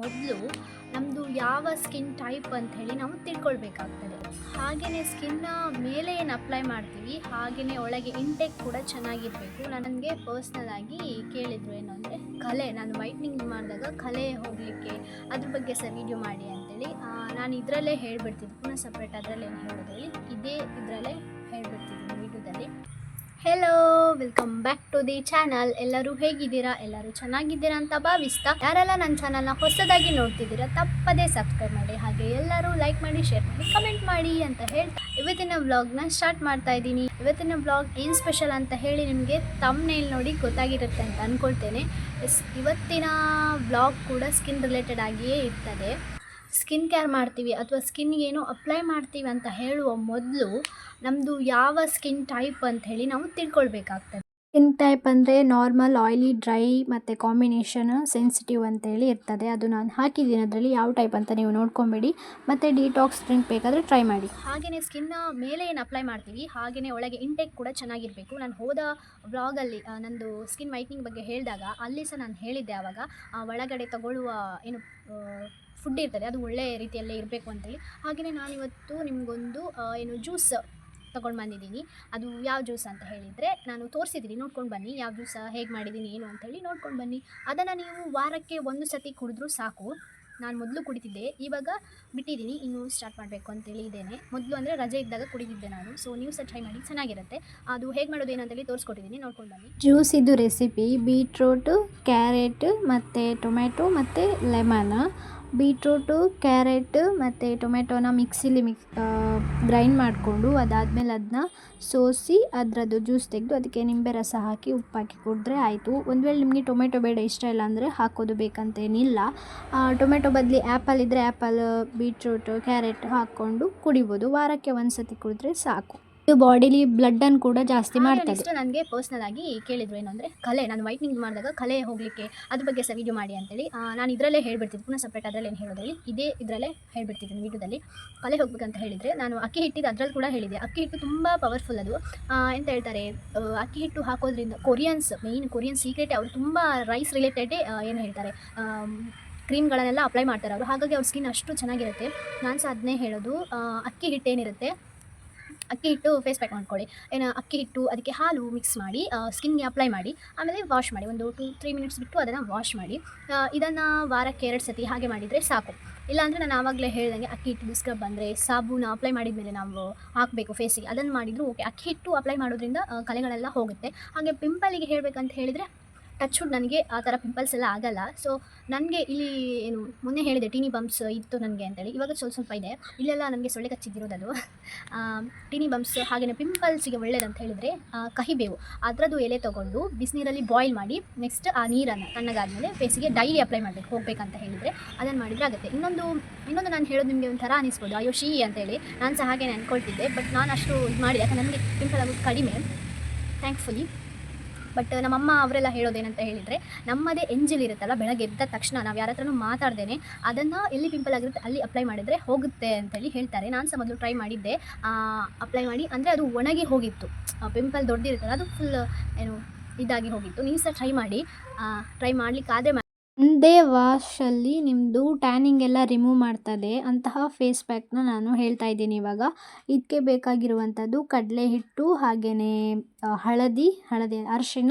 ಮೊದಲು ನಮ್ಮದು ಯಾವ ಸ್ಕಿನ್ ಟೈಪ್ ಅಂತ ಹೇಳಿ ನಾವು ತಿಳ್ಕೊಳ್ಬೇಕಾಗ್ತದೆ. ಹಾಗೆಯೇ ಸ್ಕಿನ್ನ ಮೇಲೆ ಏನು ಅಪ್ಲೈ ಮಾಡ್ತೀವಿ ಹಾಗೆಯೇ ಒಳಗೆ ಇಂಟೆಕ್ ಕೂಡ ಚೆನ್ನಾಗಿರಬೇಕು. ನನಗೆ ಪರ್ಸ್ನಲ್ ಆಗಿ ಕೇಳಿದ್ರು ಏನು ಅಂದರೆ ಕಲೆ, ನಾನು ವೈಟ್ನಿಂಗ್ ಮಾಡಿದಾಗ ಕಲೆ ಹೋಗಲಿಕ್ಕೆ ಅದ್ರ ಬಗ್ಗೆ ಸಹ ವೀಡಿಯೋ ಮಾಡಿ ಅಂತೇಳಿ. ನಾನು ಇದರಲ್ಲೇ ಹೇಳಿಬಿಡ್ತೀನಿ ಪುನಃ ಸಪ್ರೇಟ್ ಅದರಲ್ಲೇ ಹೇಳೋದ್ರಲ್ಲಿ ಇದೇ ಇದರಲ್ಲೇ ಹೇಳಿಬಿಡ್ತೀನಿ ವಿಡಿಯೋದಲ್ಲಿ hello welcome back to the channel ಎಲ್ಲರೂ ಹೇಗಿದ್ದೀರಾ? ಎಲ್ಲರೂ ಚೆನ್ನಾಗಿದ್ದೀರಾ ಅಂತ ಭಾವಿಸ್ತಾ ಯಾರೆಲ್ಲ ನನ್ನ ಚಾನಲ್ನ ಹೊಸದಾಗಿ ನೋಡ್ತಿದ್ದೀರಾ, ತಪ್ಪದೇ ಸಬ್ಸ್ಕ್ರೈಬ್ ಮಾಡಿ. ಹಾಗೆ ಎಲ್ಲರೂ ಲೈಕ್ ಮಾಡಿ ಶೇರ್ ಮಾಡಿ ಕಮೆಂಟ್ ಮಾಡಿ ಅಂತ ಹೇಳ್ತಾ ಇವತ್ತಿನ ವ್ಲಾಗ್ನ ಸ್ಟಾರ್ಟ್ ಮಾಡ್ತಾ ಇದ್ದೀನಿ. ಇವತ್ತಿನ ವ್ಲಾಗ್ ಏನು ಸ್ಪೆಷಲ್ ಅಂತ ಹೇಳಿ ನಿಮಗೆ ತಮ್ಮನೇಲಿ ನೋಡಿ ಗೊತ್ತಾಗಿರುತ್ತೆ ಅಂತ ಅಂದ್ಕೊಳ್ತೇನೆ ಇವತ್ತಿನ ವ್ಲಾಗ್ ಕೂಡ ಸ್ಕಿನ್ ರಿಲೇಟೆಡ್ ಆಗಿಯೇ ಇರ್ತದೆ. ಸ್ಕಿನ್ ಕೇರ್ ಮಾಡ್ತೀವಿ ಅಥವಾ ಸ್ಕಿನ್ಗೆ ಏನೋ ಅಪ್ಲೈ ಮಾಡ್ತೀವಿ ಅಂತ ಹೇಳುವ ಮೊದಲು ನಮ್ಮದು ಯಾವ ಸ್ಕಿನ್ ಟೈಪ್ ಅಂತ ಹೇಳಿ ನಾವು ತಿಳ್ಕೊಳ್ಬೇಕಾಗ್ತದೆ. ಸ್ಕಿನ್ ಟೈಪ್ ಅಂದರೆ ನಾರ್ಮಲ್ ಆಯ್ಲಿ ಡ್ರೈ ಮತ್ತು ಕಾಂಬಿನೇಷನ್ ಸೆನ್ಸಿಟಿವ್ ಅಂತೇಳಿ ಇರ್ತದೆ. ಅದು ನಾನು ಹಾಕಿದ್ದೀನಿ. ಅದರಲ್ಲಿ ಯಾವ ಟೈಪ್ ಅಂತ ನೀವು ನೋಡ್ಕೊಂಬೇಡಿ. ಮತ್ತು ಡಿಟಾಕ್ಸ್ ಡ್ರಿಂಕ್ ಬೇಕಾದರೆ ಟ್ರೈ ಮಾಡಿ. ಹಾಗೆಯೇ ಸ್ಕಿನ್ನ ಮೇಲೆ ಏನು ಅಪ್ಲೈ ಮಾಡ್ತೀವಿ ಹಾಗೆಯೇ ಒಳಗೆ ಇಂಟೇಕ್ ಕೂಡ ಚೆನ್ನಾಗಿರಬೇಕು. ನಾನು ಹೋದ ವ್ಲಾಗಲ್ಲಿ ನಂದು ಸ್ಕಿನ್ ವೈಟ್ನಿಂಗ್ ಬಗ್ಗೆ ಹೇಳಿದಾಗ ಅಲ್ಲಿ ಸಹ ನಾನು ಹೇಳಿದ್ದೆ ಆವಾಗ ಒಳಗಡೆ ತಗೊಳ್ಳುವ ಏನು ಫುಡ್ ಇರ್ತದೆ, ಅದು ಒಳ್ಳೆ ರೀತಿಯಲ್ಲೇ ಇರಬೇಕು ಅಂತೇಳಿ. ಹಾಗೆಯೇ ನಾನಿವತ್ತು ನಿಮಗೊಂದು ಏನು ಜ್ಯೂಸ್ ತೊಗೊಂಡು ಬಂದಿದ್ದೀನಿ. ಅದು ಯಾವ ಜ್ಯೂಸ್ ಅಂತ ಹೇಳಿದರೆ ನಾನು ತೋರಿಸಿದ್ದೀನಿ ನೋಡ್ಕೊಂಡು ಬನ್ನಿ ಯಾವ ಜ್ಯೂಸ ಹೇಗೆ ಮಾಡಿದ್ದೀನಿ ಏನು ಅಂತೇಳಿ ನೋಡ್ಕೊಂಡು ಬನ್ನಿ. ಅದನ್ನು ನೀವು ವಾರಕ್ಕೆ ಒಂದು ಸತಿ ಕುಡಿದ್ರೂ ಸಾಕು. ನಾನು ಮೊದಲು ಕುಡಿತಿದ್ದೆ, ಇವಾಗ ಬಿಟ್ಟಿದ್ದೀನಿ ಇನ್ನೂ ಸ್ಟಾರ್ಟ್ ಮಾಡಬೇಕು ಅಂತೇಳಿ ಇದ್ದೇನೆ. ಮೊದಲು ಅಂದರೆ ರಜೆ ಇದ್ದಾಗ ಕುಡಿದಿದ್ದೆ ನಾನು ಸೊ ನೀವು ಸಹ ಟ್ರೈ ಮಾಡಿ, ಚೆನ್ನಾಗಿರುತ್ತೆ. ಅದು ಹೇಗೆ ಮಾಡೋದು ಏನಂತೇಳಿ ತೋರಿಸ್ಕೊಟ್ಟಿದ್ದೀನಿ ನೋಡ್ಕೊಂಡು ಬನ್ನಿ. ಜ್ಯೂಸ್ ಇದು ರೆಸಿಪಿ ಬೀಟ್ರೂಟು ಕ್ಯಾರೆಟ್ ಮತ್ತು ಟೊಮೆಟೊ ಮತ್ತು ಲೆಮನ್ ಬೀಟ್ರೂಟು, ಕ್ಯಾರೆಟ್ ಮತ್ತು ಟೊಮೆಟೊನ ಮಿಕ್ಸಿಲಿ ಮಿಕ್ಸ್ ಗ್ರೈಂಡ್ ಮಾಡಿಕೊಂಡು ಅದಾದಮೇಲೆ ಅದನ್ನ ಸೋಸಿ ಅದರದ್ದು ಜ್ಯೂಸ್ ತೆಗೆದು ಅದಕ್ಕೆ ನಿಂಬೆ ರಸ ಹಾಕಿ ಉಪ್ಪು ಹಾಕಿ ಕುಡಿದ್ರೆ ಆಯಿತು. ಒಂದು ವೇಳೆ ನಿಮಗೆ ಟೊಮೆಟೊ ಬೇಡ ಇಷ್ಟ ಇಲ್ಲ ಅಂದರೆ ಹಾಕೋದು ಬೇಕಂತೇನಿಲ್ಲ. ಟೊಮೆಟೊ ಬದಲಿ ಆ್ಯಪಲ್ ಇದ್ದರೆ ಆ್ಯಪಲ್, ಬೀಟ್ರೂಟು, ಕ್ಯಾರೆಟ್ ಹಾಕ್ಕೊಂಡು ಕುಡಿಬೋದು. ವಾರಕ್ಕೆ ಒಂದು ಸತಿ ಕುಡಿದ್ರೆ ಸಾಕು. ಇದು ಬಾಡಿಲಿ ಬ್ಲಡ್ಡನ್ನು ಕೂಡ ಜಾಸ್ತಿ ಮಾಡ್ತಾರೆ ನನಗೆ ಪರ್ಸ್ನಲ್ ಆಗಿ ಕೇಳಿದ್ರು ಏನು ಅಂದರೆ ಕಲೆ ನಾನು ವೈಟ್ನಿಂಗ್ ಮಾಡಿದಾಗ ಕಲೆ ಹೋಗಲಿಕ್ಕೆ ಅದ್ರ ಬಗ್ಗೆ ಸಹ ವೀಡಿಯೋ ಮಾಡಿ ಅಂತೇಳಿ. ನಾನು ಇದರಲ್ಲೇ ಹೇಳ್ಬಿಡ್ತೀನಿ ಪುನಃ ಸಪ್ರೇಟ್ ಅದರಲ್ಲಿ ಏನು ಹೇಳೋದ್ರಲ್ಲಿ? ಇದೇ ಇದರಲ್ಲೇ ಹೇಳ್ಬಿಡ್ತಿದ್ದೀನಿ ವೀಡಿಯೋದಲ್ಲಿ ಕಲೆ ಹೋಗ್ಬೇಕಂತ ಹೇಳಿದರೆ ನಾನು ಅಕ್ಕಿ ಹಿಟ್ಟಿದ್ದು ಅದರಲ್ಲಿ ಕೂಡ ಹೇಳಿದೆ. ಅಕ್ಕಿ ಹಿಟ್ಟು ತುಂಬ ಪವರ್ಫುಲ್ ಅದು. ಅಂತ ಎಂತ ಹೇಳ್ತಾರೆ ಅಕ್ಕಿ ಹಿಟ್ಟು ಹಾಕೋದ್ರಿಂದ ಕೊರಿಯನ್ಸ್ ಮೇಯ್ನ್ ಕೊರಿಯನ್ ಸೀಕ್ರೆಟ್ ಅವರು ತುಂಬ ರೈಸ್ ರಿಲೇಟೆಡೇ ಏನು ಹೇಳ್ತಾರೆ ಕ್ರೀಮ್ಗಳನ್ನೆಲ್ಲ ಅಪ್ಲೈ ಮಾಡ್ತಾರೆ ಅವರು. ಹಾಗಾಗಿ ಅವ್ರ ಸ್ಕಿನ್ ಅಷ್ಟು ಚೆನ್ನಾಗಿರುತ್ತೆ. ನಾನು ಸಹ ಅದನ್ನೇ ಹೇಳೋದು ಅಕ್ಕಿ ಹಿಟ್ಟೇನಿರುತ್ತೆ ಅಕ್ಕಿ ಹಿಟ್ಟು ಫೇಸ್ ಪ್ಯಾಕ್ ಮಾಡ್ಕೊಳ್ಳಿ. ಏನು, ಅಕ್ಕಿ ಹಿಟ್ಟು, ಅದಕ್ಕೆ ಹಾಲು ಮಿಕ್ಸ್ ಮಾಡಿ ಸ್ಕಿನ್ಗೆ ಅಪ್ಲೈ ಮಾಡಿ, ಆಮೇಲೆ ವಾಶ್ ಮಾಡಿ, ಒಂದು ಟು ತ್ರೀ ಮಿನಿಟ್ಸ್ ಬಿಟ್ಟು ಅದನ್ನು ವಾಶ್ ಮಾಡಿ ಇದನ್ನು ವಾರಕ್ಕೆ ಎರಡು ಸತಿ ಹಾಗೆ ಮಾಡಿದರೆ ಸಾಕು. ಇಲ್ಲಾಂದರೆ ನಾನು ಆವಾಗಲೇ ಹೇಳ್ದಂಗೆ ಅಕ್ಕಿ ಹಿಟ್ಟು ಸ್ಕ್ರಬ್ ಬಂದರೆ ಸಾಬೂನ ಅಪ್ಲೈ ಮಾಡಿದ ಮೇಲೆ ನಾವು ಹಾಕಬೇಕು ಫೇಸಿಗೆ ಅದನ್ನು ಮಾಡಿದರೂ ಓಕೆ ಅಕ್ಕಿ ಹಿಟ್ಟು ಅಪ್ಲೈ ಮಾಡೋದ್ರಿಂದ ಕಲೆಗಳೆಲ್ಲ ಹೋಗುತ್ತೆ. ಹಾಗೆ ಪಿಂಪಲಿಗೆ ಹೇಳಬೇಕಂತ ಹೇಳಿದರೆ ಟಚ್ ಹುಡ್ ನನಗೆ ಆ ಥರ ಪಿಂಪಲ್ಸ್ ಎಲ್ಲ ಆಗಲ್ಲ. ಸೊ ನನಗೆ ಇಲ್ಲಿ ಏನು, ಮೊನ್ನೆ ಹೇಳಿದೆ ಟೀನಿ ಬಂಪ್ಸ್ ಇತ್ತು ನನಗೆ ಅಂತೇಳಿ. ಇವಾಗ ಸ್ವಲ್ಪ ಸ್ವಲ್ಪ ಇದೆ. ಇಲ್ಲೆಲ್ಲ ನನಗೆ ಸೊಳ್ಳೆ ಕಚ್ಚಿದ್ದಿರೋದದು ಟೀನಿ ಬಂಪ್ಸ್ ಹಾಗೆಯೇ ಪಿಂಪಲ್ಸಿಗೆ ಒಳ್ಳೇದಂತ ಹೇಳಿದರೆ ಕಹಿಬೇವು ಅದರದ್ದು ಎಲೆ ತೊಗೊಂಡು ಬಿಸಿನೀರಲ್ಲಿ ಬಾಯ್ಲ್ ಮಾಡಿ ನೆಕ್ಸ್ಟ್ ಆ ನೀರನ್ನು ತಣ್ಣಗಾದಮೇಲೆ ಫೇಸಿಗೆ ಡೈಲಿ ಅಪ್ಲೈ ಮಾಡಬೇಕು, ಹೋಗಬೇಕಂತ ಹೇಳಿದರೆ ಅದನ್ನು ಮಾಡಿದರೆ ಆಗುತ್ತೆ. ಇನ್ನೊಂದು ಇನ್ನೊಂದು ನಾನು ಹೇಳೋದು ನಿಮಗೆ ಒಂಥರ ಅನಿಸ್ಬೋದು. ಅಯ್ಯೋ, ಶೀ ಅಂತೇಳಿ. ನಾನು ಸಹ ಹಾಗೆ ಅನ್ಕೊಳ್ತಿದ್ದೆ ಬಟ್ ನಾನು ಅಷ್ಟು ಇದು ಮಾಡಿದೆ ಯಾಕಂದ್ರೆ ನನಗೆ ಪಿಂಪಲ್ ಆಗೋದು ಕಡಿಮೆ. ಥ್ಯಾಂಕ್ಫುಲಿ ಬಟ್ ನಮ್ಮಮ್ಮ ಅವರೆಲ್ಲ ಹೇಳೋದೇನಂತ ಹೇಳಿದರೆ, ನಮ್ಮದೇ ಎಂಜಲ್ ಇರುತ್ತಲ್ಲ, ಬೆಳಗ್ಗೆ ಎದ್ದ ತಕ್ಷಣ ನಾವು ಯಾರ ಹತ್ರನೂ ಮಾತಾಡ್ದೇನೆ, ಅದನ್ನು ಎಲ್ಲಿ ಪಿಂಪಲ್ ಆಗಿರುತ್ತೆ, ಅಲ್ಲಿ ಅಪ್ಲೈ ಮಾಡಿದರೆ ಹೋಗುತ್ತೆ ಅಂತೇಳಿ ಹೇಳ್ತಾರೆ. ನಾನು ಸಹ ಮೊದಲು ಟ್ರೈ ಮಾಡಿದ್ದೆ. ಅಪ್ಲೈ ಮಾಡಿ, ಅಂದರೆ ಅದು ಒಣಗಿ ಹೋಗಿತ್ತು. ಪಿಂಪಲ್ ದೊಡ್ಡದಿರುತ್ತಲ್ಲ ಅದು ಫುಲ್ ಏನು ಇದಾಗಿ ಹೋಗಿತ್ತು. ನೀವು ಸಹ ಟ್ರೈ ಮಾಡಿ. ಟ್ರೈ ಮಾಡಲಿಕ್ಕಾದರೆ ಒಂದೇ ವಾಶಲ್ಲಿ ನಿಮ್ಮದು ಟ್ಯಾನಿಂಗ್ ಎಲ್ಲ ರಿಮೂವ್ ಮಾಡ್ತದೆ ಅಂತಹ ಫೇಸ್ ಪ್ಯಾಕ್ನ ನಾನು ಹೇಳ್ತಾ ಇದ್ದೀನಿ ಇವಾಗ. ಇದಕ್ಕೆ ಬೇಕಾಗಿರುವಂಥದ್ದು ಕಡಲೆ ಹಿಟ್ಟು ಹಾಗೆಯೇ ಹಳದಿ ಹಳದಿ ಅರಿಶಿಣ,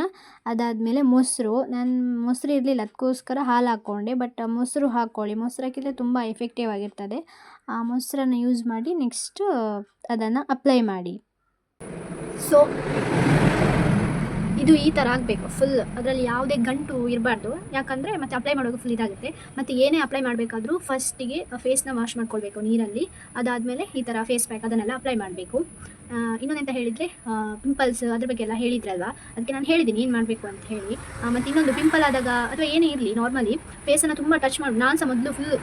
ಅದಾದಮೇಲೆ ಮೊಸರು. ನಾನು ಮೊಸರು ಇರಲಿಲ್ಲ ಅದಕ್ಕೋಸ್ಕರ ಹಾಲು ಹಾಕ್ಕೊಂಡೆ ಬಟ್ ಮೊಸರು ಹಾಕ್ಕೊಳ್ಳಿ ಮೊಸರು ಹಾಕಿದರೆ ತುಂಬ ಎಫೆಕ್ಟಿವ್ ಆಗಿರ್ತದೆ. ಆ ಮೊಸರನ್ನು ಯೂಸ್ ಮಾಡಿ ನೆಕ್ಸ್ಟ್ ಅದನ್ನು ಅಪ್ಲೈ ಮಾಡಿ. ಸೊ ಇದು ಈ ಥರ ಆಗಬೇಕು ಫುಲ್ ಅದರಲ್ಲಿ ಯಾವುದೇ ಗಂಟು ಇರಬಾರ್ದು. ಯಾಕಂದರೆ ಮತ್ತೆ ಅಪ್ಲೈ ಮಾಡೋದು ಫುಲ್ ಇದಾಗುತ್ತೆ. ಮತ್ತು ಏನೇ ಅಪ್ಲೈ ಮಾಡಬೇಕಾದ್ರೂ ಫಸ್ಟಿಗೆ ಫೇಸ್ನ ವಾಶ್ ಮಾಡ್ಕೊಳ್ಬೇಕು ನೀರಲ್ಲಿ. ಅದಾದಮೇಲೆ ಈ ಥರ ಫೇಸ್ ಪ್ಯಾಕ್ ಅದನ್ನೆಲ್ಲ ಅಪ್ಲೈ ಮಾಡಬೇಕು. ಇನ್ನೊಂದೆಂತ ಹೇಳಿದರೆ ಪಿಂಪಲ್ಸ್ ಅದ್ರ ಬಗ್ಗೆ ಎಲ್ಲ ಹೇಳಿದ್ರಲ್ವ? ಅದಕ್ಕೆ ನಾನು ಹೇಳಿದ್ದೀನಿ ಏನು ಮಾಡಬೇಕು ಅಂತ ಹೇಳಿ. ಮತ್ತು ಇನ್ನೊಂದು ಪಿಂಪಲ್ ಆದಾಗ, ಅಥವಾ ಏನೇ ಇರಲಿ ನಾರ್ಮಲಿ ಫೇಸನ್ನು ತುಂಬ ಟಚ್ ಮಾಡಿ. ನಾನು ಸಹ ಮೊದಲು ಫುಲ್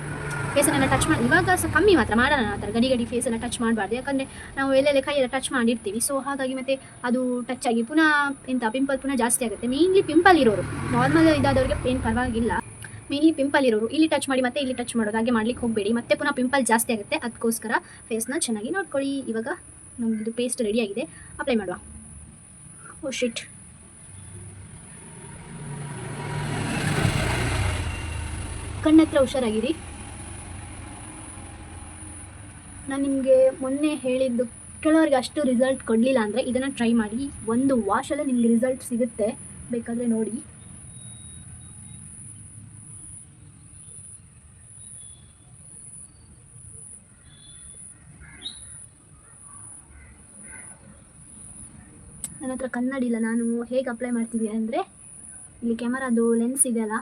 ಫೇಸನ್ನೆಲ್ಲ ಟಚ್ ಮಾಡಿ ಇವಾಗ ಸಹ ಕಮ್ಮಿ ಮಾತ್ರ ಮಾಡೋಣ ಆ ಥರ ಗಡಿ ಗಡಿ ಫೇಸನ್ನು ಟಚ್ ಮಾಡಬಾರ್ದು. ಯಾಕಂದರೆ ನಾವು ಎಲ್ಲೆಲ್ಲ ಕೈಯೆಲ್ಲ ಟಚ್ ಮಾಡಿರ್ತೀವಿ. ಸೊ ಹಾಗಾಗಿ ಮತ್ತೆ ಅದು ಟಚ್ ಆಗಿ ಪುನಃ ಎಂಥ ಪಿಂಪಲ್ ಪುನಃ ಜಾಸ್ತಿ ಆಗುತ್ತೆ. ಮೇಯ್ನ್ಲಿ ಪಿಂಪಲ್ ಇರೋರು. ನಾರ್ಮಲ್ ಇದಾದವರಿಗೆ ಪೇನ್ ಪರವಾಗಿಲ್ಲ. ಮೇಯ್ನ್ಲಿ ಪಿಂಪಲ್ ಇರೋರು. ಇಲ್ಲಿ ಟಚ್ ಮಾಡಿ ಮತ್ತೆ ಇಲ್ಲಿ ಟಚ್ ಮಾಡೋದು. ಹಾಗೆ ಮಾಡ್ಲಿಕ್ಕೆ ಹೋಗಬೇಡಿ. ಮತ್ತೆ ಪುನಃ ಪಿಂಪಲ್ ಜಾಸ್ತಿ ಆಗುತ್ತೆ. ಅದಕ್ಕೋಸ್ಕರ ಫೇಸ್ನ ಚೆನ್ನಾಗಿ ನೋಡ್ಕೊಳ್ಳಿ. ಇವಾಗ ನಮ್ಮದು ಪೇಸ್ಟ್ ರೆಡಿ ಆಗಿದೆ. ಅಪ್ಲೈ ಮಾಡುವ. ಓ ಶಿಟ್ ಕಣ್ಣತ್ರ ಹುಷಾರಾಗಿರಿ. ನಾನು ನಿಮಗೆ ಮೊನ್ನೆ ಹೇಳಿದ್ದು, ಕೆಲವರಿಗೆ ಅಷ್ಟು ರಿಸಲ್ಟ್ ಕೊಡಲಿಲ್ಲ ಅಂದರೆ ಇದನ್ನು ಟ್ರೈ ಮಾಡಿ. ಒಂದು ವಾಶಲ್ಲೇ ನಿಮಗೆ ರಿಸಲ್ಟ್ ಸಿಗುತ್ತೆ. ಬೇಕಾದರೆ ನೋಡಿ. ನನ್ನ ಹತ್ರ ಕನ್ನಡಿ ಇಲ್ಲ. ನಾನು ಹೇಗೆ ಅಪ್ಲೈ ಮಾಡ್ತಿದ್ದೀನಿ ಅಂದರೆ, ಇಲ್ಲಿ ಕ್ಯಾಮರಾದು ಲೆನ್ಸ್ ಇದೆಯಲ್ಲ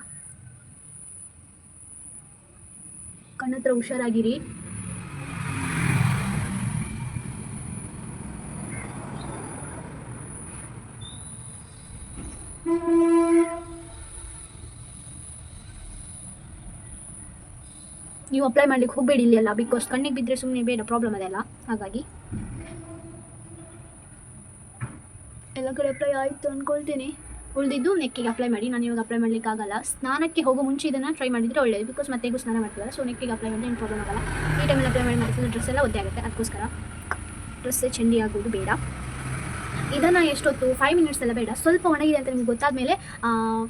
ಕಣ್ಣತ್ರ ಹುಷಾರಾಗಿರಿ. ನೀವು ಅಪ್ಲೈ ಮಾಡ್ಲಿಕ್ಕೆ ಹೋಗಬೇಡಿ ಇಲ್ಲೆಲ್ಲ ಬಿಕಾಸ್ ಕಣ್ಣಿಗೆ ಬಿದ್ದರೆ ಸುಮ್ಮನೆ ಬೇಡ ಪ್ರಾಬ್ಲಮ್ ಅದೆಲ್ಲ ಹಾಗಾಗಿ. ಎಲ್ಲ ಕಡೆ ಅಪ್ಲೈ ಆಯಿತು ಅಂದ್ಕೊಳ್ತೀನಿ ಉಳಿದಿದ್ದು ನೆಕ್ಕಿಗೆ ಅಪ್ಲೈ ಮಾಡಿ, ನಾನು ಇವಾಗ ಅಪ್ಲೈ ಮಾಡ್ಲಿಕ್ಕೆ ಆಗಲ್ಲ. ಸ್ನಾನಕ್ಕೆ ಹೋಗೋ ಮುಂಚೆ ಇದನ್ನು ಟ್ರೈ ಮಾಡಿದರೆ ಒಳ್ಳೆಯದು ಬಿಕಾಸ್ ಮತ್ತೆ ಈಗ ಸ್ನಾನ ಮಾಡ್ತೀವಲ್ಲ ಸೊ ನೆಕ್ಕಿಗೆ ಅಪ್ಲೈ ಮಾಡಿದ್ರೆ ಏನು ಪ್ರಾಬ್ಲಮ್ ಆಗಲ್ಲ. ಈ ಟೈಮಲ್ಲಿ ಅಪ್ಲೈ ಮಾಡಿ, ಮಾಡಿದ್ರೆ ಡ್ರೆಸ್ ಎಲ್ಲ ಒದ್ದೆ ಆಗುತ್ತೆ. ಅದಕ್ಕೋಸ್ಕರ. ಡ್ರೆಸ್ಸೇ ಚಂಡಿ ಆಗೋದು ಬೇಡ. ಇದನ್ನು ಎಷ್ಟೊತ್ತು? ಫೈವ್ ಮಿನಿಟ್ಸ್ ಎಲ್ಲ ಬೇಡ. ಸ್ವಲ್ಪ ಒಣಗಿದೆ ಅಂತ ನಿಮ್ಗೆ ಗೊತ್ತಾದ ಮೇಲೆ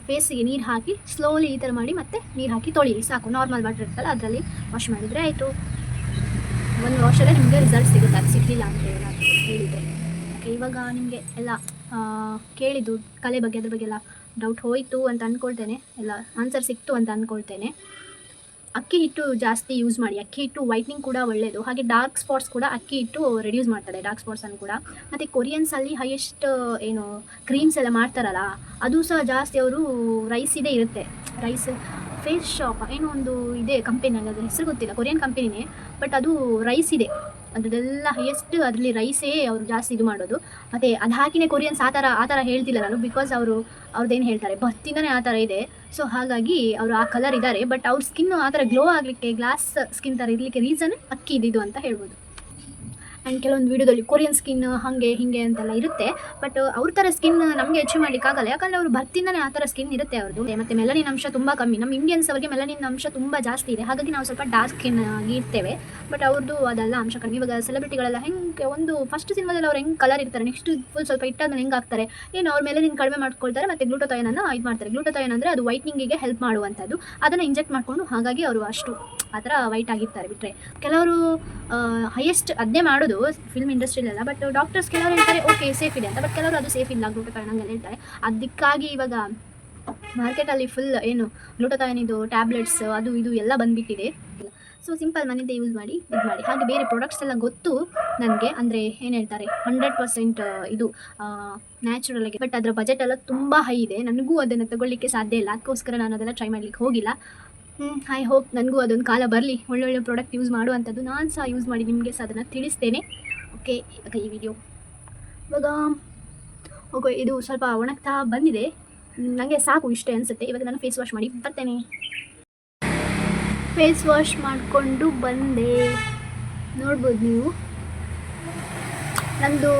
ಫೇಸಿಗೆ ನೀರು ಹಾಕಿ ಸ್ಲೋಲಿ ಈ ಥರ ಮಾಡಿ ಮತ್ತೆ ನೀರು ಹಾಕಿ ತೊಳೀರಿ. ಸಾಕು. ನಾರ್ಮಲ್ ವಾಟರ್ ಇರ್ತಲ್ಲ ಅದರಲ್ಲಿ ವಾಶ್ ಮಾಡಿದರೆ ಆಯಿತು. ಒಂದು ವಾಶಲ್ಲೇ ನಿಮಗೆ ರಿಸಲ್ಟ್ ಸಿಗುತ್ತೆ. ಅದು ಸಿಗಲಿಲ್ಲ ಅಂತ ಹೇಳಿದರೆ. ಓಕೆ ಇವಾಗ ನಿಮಗೆ ಎಲ್ಲ ಕೇಳಿದ್ದು, ಕಲೆ ಬಗ್ಗೆ, ಅದ್ರ ಬಗ್ಗೆ ಎಲ್ಲ ಡೌಟ್ ಹೋಯಿತು ಅಂತ ಅಂದ್ಕೊಳ್ತೇನೆ ಎಲ್ಲ ಆನ್ಸರ್ ಸಿಕ್ತು ಅಂತ ಅಂದ್ಕೊಳ್ತೇನೆ ಅಕ್ಕಿ ಹಿಟ್ಟು ಜಾಸ್ತಿ ಯೂಸ್ ಮಾಡಿ. ಅಕ್ಕಿ ಹಿಟ್ಟು ವೈಟ್ನಿಂಗ್ ಕೂಡ ಒಳ್ಳೆಯದು ಹಾಗೆ ಡಾರ್ಕ್ ಸ್ಪಾಟ್ಸ್ ಕೂಡ ಅಕ್ಕಿ ಹಿಟ್ಟು ರೆಡ್ಯೂಸ್ ಮಾಡ್ತಾರೆ ಡಾರ್ಕ್ ಸ್ಪಾಟ್ಸನ್ನು ಕೂಡ. ಮತ್ತು ಕೊರಿಯನ್ಸಲ್ಲಿ ಹೈಯೆಸ್ಟ್ ಏನು ಕ್ರೀಮ್ಸ್ ಎಲ್ಲ ಮಾಡ್ತಾರಲ್ಲ, ಅದು ಸಹ ಜಾಸ್ತಿ ಅವರು ರೈಸ್ ಇದೇ ಇರುತ್ತೆ. ರೈಸ್ ಫೇಸ್ ಶಾಪ್ ಏನೋ ಒಂದು ಇದೆ ಕಂಪೆನಿ ಅದ್ರ ಹೆಸರು ಗೊತ್ತಿಲ್ಲ. ಕೊರಿಯನ್ ಕಂಪೆನಿನೇ ಬಟ್ ಅದು ರೈಸ್ ಇದೆ. ಅದರದೆಲ್ಲ ಹೈಯೆಸ್ಟ್ ಅದರಲ್ಲಿ ರೈಸೇ ಅವರು ಜಾಸ್ತಿ ಇದು ಮಾಡೋದು. ಮತ್ತು ಅದು ಹಾಕಿನೇ ಕೊರಿಯನ್ಸ್ ಆ ಥರ ಆ ಥರ ಹೇಳ್ತಿಲ್ಲ ನಾನು ಬಿಕಾಸ್ ಅವರು ಅವ್ರದ್ದೇನು ಹೇಳ್ತಾರೆ ಬರ್ತಿಂದನೇ ಆ ಥರ ಇದೆ. ಸೊ ಹಾಗಾಗಿ ಅವರು ಆ ಕಲರ್ ಇದ್ದಾರೆ ಬಟ್ ಅವ್ರ ಸ್ಕಿನ್ ಆ ಥರ ಗ್ಲೋ ಆಗಲಿಕ್ಕೆ ಗ್ಲಾಸ್ ಸ್ಕಿನ್ ಥರ ಇರಲಿಕ್ಕೆ ರೀಸನ್ ಅಕ್ಕಿ ಇದ್ದಿದ್ದು ಅಂತ ಹೇಳ್ಬೋದು. ಆ್ಯಂಡ್ ಕೆಲವೊಂದು ವೀಡಿಯೋದಲ್ಲಿ ಕೊರಿಯನ್ ಸ್ಕಿನ್ ಹಾಗೆ, ಹೀಗೆ ಅಂತೆಲ್ಲ ಇರುತ್ತೆ. ಬಟ್ ಅವ್ರ ಥರ ಸ್ಕಿನ್ ನಮಗೆ ಅಚೀವ್ ಮಾಡಲಿಕ್ಕಾಗಲ್ಲ ಯಾಕಂದರೆ ಅವರು ಬರ್ತಿಂದನೇ ಆ ಥರ ಸ್ಕಿನ್ ಇರುತ್ತೆ ಅವ್ರದ್ದು ಮತ್ತು ಮೆಲನಿನ್ ಅಂಶ ತುಂಬ ಕಮ್ಮಿ. ನಮ್ಮ ಇಂಡಿಯನ್ಸ್ ಅವರಿಗೆ ಮೆಲನಿನ್ ಅಂಶ ತುಂಬ ಜಾಸ್ತಿ ಇದೆ. ಹಾಗಾಗಿ ನಾವು ಸ್ವಲ್ಪ ಡಾರ್ಕ್ ಸ್ಕಿನ್ ಆಗಿ ಇರ್ತೇವೆ. ಬಟ್ ಅವ್ರದ್ದು ಅದೆಲ್ಲ ಅಂಶ ಕಡಿಮೆ ಇವಾಗ ಸೆಲೆಬ್ರಿಟಿಗಳೆಲ್ಲ ಹೆಂಗೆ, ಒಂದು ಫಸ್ಟ್ ಸಿನಿಮಾದಲ್ಲಿ ಅವ್ರು ಹೆಂಗೆ ಕಲರ್ ಇರ್ತಾರೆ ನೆಕ್ಸ್ಟ್ ಫುಲ್ ಸ್ವಲ್ಪ ಇಟ್ಟಾದ್ಮೇಲೆ ಹೆಂಗೆ ಆಗ್ತಾರೆ ಏನು ಅವ್ರ ಮೇಲೆ ನಿನ್ ಕಡಿಮೆ ಮಾಡ್ಕೊಳ್ತಾರೆ, ಮತ್ತು ಗ್ಲೂಟೋತಯನನ್ನು ಇದು ಮಾಡ್ತಾರೆ. ಗ್ಲೂಟೋತಾಯನ್ ಅಂದರೆ ಅದು ವೈಟ್ನಿಂಗಿಗೆ ಹೆಲ್ಪ್ ಮಾಡುವಂಥದ್ದು. ಅದನ್ನು ಇಂಜೆಕ್ಟ್ ಮಾಡಿಕೊಂಡು, ಹಾಗಾಗಿ ಅವರು ಅಷ್ಟು ಆ ಥರ ವೈಟ್ ಆಗಿರ್ತಾರೆ ಬಿಟ್ಟರೆ ಕೆಲವರು ಹೈಯೆಸ್ಟ್ ಅದನ್ನೇ ಮಾಡೋದು. ಫಿಲ್ಮ್ ಇಂಡಸ್ಟ್ರಿಲೆಲ್ಲ ಬಟ್ ಡಾಕ್ಟರ್ಸ್ ಕೆಲವರು ಹೇಳ್ತಾರೆ ಓಕೆ ಸೇಫ್ ಇದೆ ಅಂತ. ಬಟ್ ಕೆಲವರು ಅದು ಸೇಫ್ ಇಲ್ಲ ಗ್ಲೂಟೋತಯನ್ ಕಾರಣಂಗೆಲ್ಲ ಹೇಳ್ತಾರೆ. ಅದಕ್ಕಾಗಿ ಇವಾಗ ಮಾರ್ಕೆಟಲ್ಲಿ ಫುಲ್ ಏನು ಗ್ಲೂಟೋತಯನ್ ಇದು ಟ್ಯಾಬ್ಲೆಟ್ಸ್ ಅದು ಇದು ಎಲ್ಲ ಬಂದ್ಬಿಟ್ಟಿದೆ. ಸೊ ಸಿಂಪಲ್ ಮನೆಯಿಂದ ಯೂಸ್ ಮಾಡಿ, ಇದು ಮಾಡಿ. ಹಾಗೆ ಬೇರೆ ಪ್ರಾಡಕ್ಟ್ಸ್ ಎಲ್ಲ ಗೊತ್ತು ನನಗೆ. ಅಂದರೆ ಏನು ಹೇಳ್ತಾರೆ ಹಂಡ್ರೆಡ್ ಪರ್ಸೆಂಟ್ ಇದು ನ್ಯಾಚುರಲ್ ಆಗಿ. ಬಟ್ ಅದರ ಬಜೆಟ್ ಎಲ್ಲ ತುಂಬ ಹೈ ಇದೆ. ನನಗೂ ಅದನ್ನು ತಗೊಳ್ಳಿಕ್ಕೆ ಸಾಧ್ಯ ಇಲ್ಲ. ಅದಕ್ಕೋಸ್ಕರ ನಾನು ಅದೆಲ್ಲ ಟ್ರೈ ಮಾಡಲಿಕ್ಕೆ ಹೋಗಿಲ್ಲ. ಐ ಹೋಪ್ ನನಗೂ ಅದೊಂದು ಕಾಲ ಬರಲಿ. ಒಳ್ಳೊಳ್ಳೆ ಪ್ರಾಡಕ್ಟ್ ಯೂಸ್ ಮಾಡುವಂಥದ್ದು ನಾನು ಸಹ ಯೂಸ್ ಮಾಡಿ ನಿಮಗೆ ಸಹ ಅದನ್ನು ತಿಳಿಸ್ತೇನೆ. ಓಕೆ ಇವಾಗ ಈ ವಿಡಿಯೋ ಇವಾಗ ಓಕೆ ಇದು ಸ್ವಲ್ಪ ಒಣಗ್ತಾ ಬಂದಿದೆ. ನನಗೆ ಸಾಕು ಇಷ್ಟೇ ಅನಿಸುತ್ತೆ. ಇವಾಗ ನಾನು ಫೇಸ್ ವಾಶ್ ಮಾಡಿ ಬರ್ತೇನೆ. ಫೇಸ್ ವಾಶ್ ಮಾಡಿಕೊಂಡು ಬಂದೆ. ನೋಡ್ಬೋದು ನೀವು. ನಂದು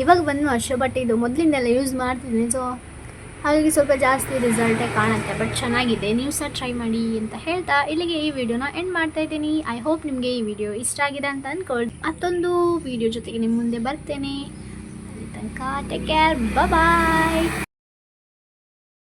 ಇವಾಗ ಬಂದು ವರ್ಷ ಬಟ್ ಇದು ಮೊದಲಿಂದೆಲ್ಲ ಯೂಸ್ ಮಾಡ್ತಿದ್ದೀನಿ ಸೊ ಹಾಗಾಗಿ ಸ್ವಲ್ಪ ಜಾಸ್ತಿ ರಿಸಲ್ಟೇ ಕಾಣುತ್ತೆ ಬಟ್ ಚೆನ್ನಾಗಿದೆ. ನೀವು ಸಹ ಟ್ರೈ ಮಾಡಿ ಅಂತ ಹೇಳ್ತಾ ಇಲ್ಲಿಗೆ ಈ ವಿಡಿಯೋನ ಎಂಡ್ ಮಾಡ್ತಾ ಇದ್ದೀನಿ. ಐ ಹೋಪ್ ನಿಮಗೆ ಈ ವಿಡಿಯೋ ಇಷ್ಟ ಆಗಿದೆ ಅಂತ ಅಂದ್ಕೊಳ್ಳಿ ಮತ್ತೊಂದು ವಿಡಿಯೋ ಜೊತೆಗೆ ನಿಮ್ಮ ಮುಂದೆ ಬರ್ತೇನೆ. ಅಲ್ಲಿ ತನಕ ಟೇಕ್ ಕೇರ್ ಬಾಯ್